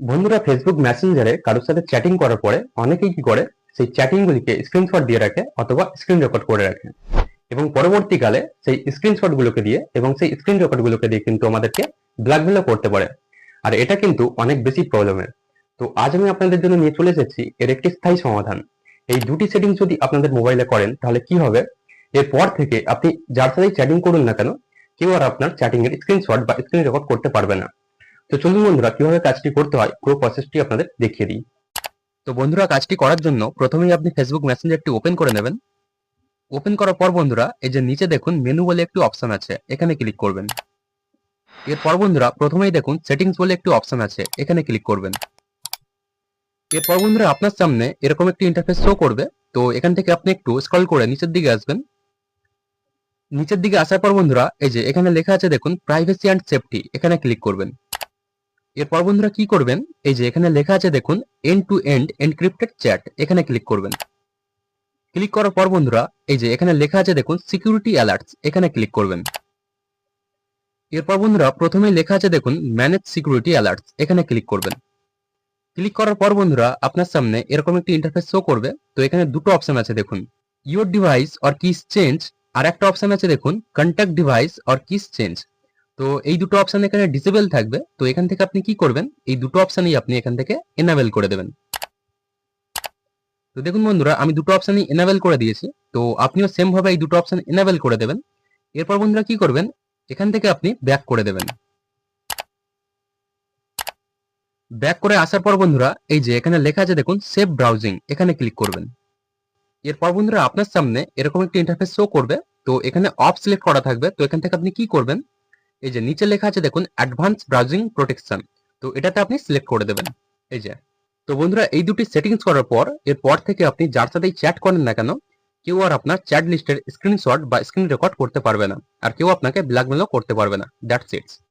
বন্ধুরা ফেসবুক মেসেঞ্জারে কারোর সাথে চ্যাটিং করার পরে অনেকেই কি করে, সেই চ্যাটিং গুলিকে স্ক্রিনশট দিয়ে রাখে অথবা স্ক্রিন রেকর্ড করে রাখে। এবং পরবর্তীকালে সেই স্ক্রিনশট গুলোকে দিয়ে এবং সেই স্ক্রিন রেকর্ড গুলোকে দিয়ে কিন্তু আমাদেরকে ব্ল্যাকমেলও করতে পারে। আর এটা কিন্তু অনেক বেশি প্রবলেমের তো আজ আমি আপনাদের জন্য নিয়ে চলে এসেছি এর একটি স্থায়ী সমাধান। এই দুটি সেটিং যদি আপনাদের মোবাইলে করেন, তাহলে কি হবে? এরপর থেকে আপনি যার সাথেই চ্যাটিং করুন না কেন, কেউ আর আপনার চ্যাটিং এর স্ক্রিনশট বা স্ক্রিন রেকর্ড করতে পারবে না। তো চলুন বন্ধুরা, কীভাবে কাজটি করতে হয়, পুরো প্রসেসটি আপনাদের দেখিয়ে দিই। তো বন্ধুরা, কাজটি করার জন্য প্রথমেই আপনি ফেসবুক মেসেঞ্জারটি ওপেন করে নেবেন। ওপেন করার পর বন্ধুরা, এই যে নিচে দেখুন মেনু বলে একটি অপশন আছে, এখানে ক্লিক করবেন। এরপর বন্ধুরা, প্রথমেই দেখুন সেটিংস বলে একটি অপশন আছে, এখানে ক্লিক করবেন। এরপর বন্ধুরা, আপনার সামনে এরকম একটি ইন্টারফেস শো করবে, তো এখান থেকে আপনি একটু স্ক্রল করে নিচের দিকে আসবেন। নিচের দিকে আসার পর বন্ধুরা, এই যে এখানে লেখা আছে দেখুন প্রাইভেসি অ্যান্ড সেফটি এখানে ক্লিক করবেন। এরপর বন্ধুরা কি করবেন? এই যে এখানে লেখা আছে দেখুন end to end encrypted chat এখানে ক্লিক করবেন। ক্লিক করার পর বন্ধুরা, এই যে এখানে লেখা আছে দেখুন সিকিউরিটি অ্যালার্টস এখানে ক্লিক করবেন। এরপর বন্ধুরা, প্রথমেই লেখা আছে দেখুন ম্যানেজ সিকিউরিটি অ্যালার্টস এখানে ক্লিক করবেন। ক্লিক করার পর বন্ধুরা, আপনার সামনে এরকম একটি ইন্টারফেস শো করবে। তো এখানে দুটো অপশন আছে দেখুন your device or keys change আর একটা অপশন আছে দেখুন contact device or keys change তো এই দুটো অপশন এখানে ডিসেবল থাকবে। তো এখান থেকে আপনি কি করবেন? এই দুটো অপশনই আপনি এখান থেকে এনাবেল করে দেবেন। তো দেখুন বন্ধুরা, আমি দুটো অপশানই এনাবেল করে দিয়েছি। তো আপনিও সেম ভাবে এই দুটো অপশন এনাবেল করে দেবেন। এরপর বন্ধুরা কি করবেন? এখান থেকে আপনি ব্যাক করে দেবেন। ব্যাক করে আসার পর বন্ধুরা, এই যে এখানে লেখা আছে দেখুন সেভ ব্রাউজিং এখানে ক্লিক করবেন। এরপর বন্ধুরা, আপনার সামনে এরকম একটি ইন্টারফেস শো করবে। তো এখানে অফ সিলেক্ট করা থাকবে। তো এখান থেকে আপনি কি করবেন? এই যে নিচে লেখা আছে, দেখুন অ্যাডভান্স ব্রাউজিং প্রোটেকশন তো এটাতে আপনি সিলেক্ট করে দেবেন। এই যে, তো বন্ধুরা, এই দুটি সেটিংস করার পর, এরপর থেকে আপনি যার সাথেই চ্যাট করেন না কেন, কেউ আর আপনার চ্যাট লিস্টের স্ক্রিনশট বা স্ক্রিন রেকর্ড করতে পারবে না। আর কেউ আপনাকে ব্ল্যাকমেলও করতে পারবে না। That's it's